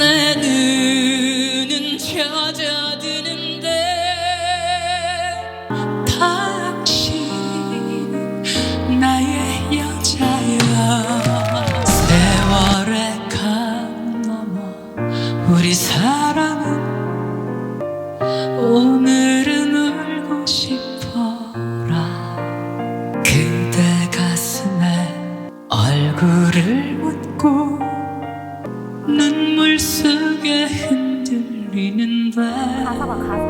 내 눈은 젖어드는데 당신 나의 여자야. 세월의 강 넘어 우리 사랑은 오늘은 울고 싶어라. 그대 가슴에 얼굴을 묻고 눈물 속에 가사봐 가사.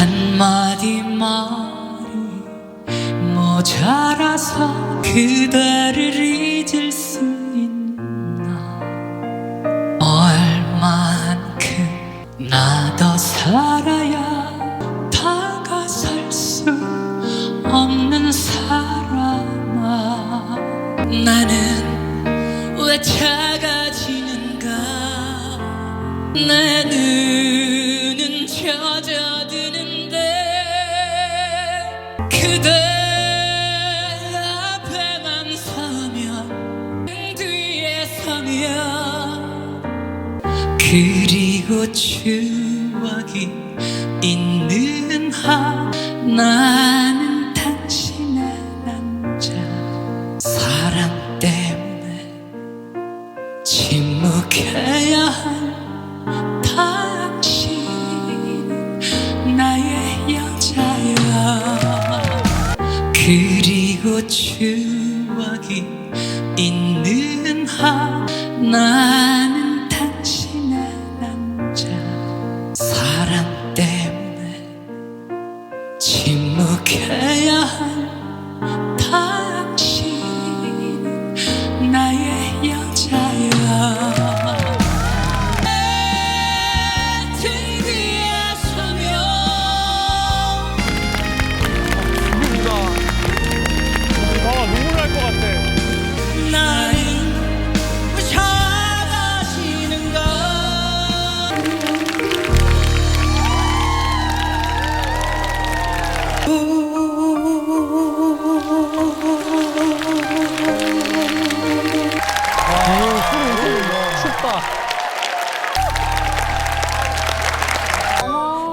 한마디 말이 모자라서 그대를 잊을 수 있나? 얼만큼 나 더 살아야 다가설 수 없는 사람아. 나는 왜 작아지는가 내 눈은 젖어드는데 그대 앞에만 서면 뒤에 서면 그리고 추억이 있는 한 나는 당신의 남자. 사랑 때문에 침묵해야 할 그리고 추억이 있는 한 나는 당신의 남자. 사랑 때문에 침묵해야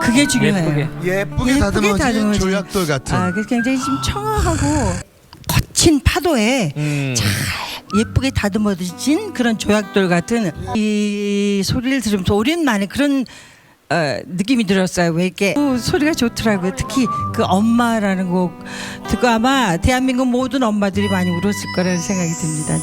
그게 중요해요. 예쁘게. 예쁘게, 예쁘게 다듬어진 다듬어진. 조약돌 같은. 아, 그래서 굉장히 좀 청아하고 거친 파도에 음. 잘 예쁘게 다듬어진 그런 조약돌 같은 이 소리를 들으면서 오랜만에 그런 어, 느낌이 들었어요. 왜 이렇게 어, 소리가 좋더라고요. 특히 그 엄마라는 곡 듣고 아마 대한민국 모든 엄마들이 많이 울었을 거라는 생각이 듭니다.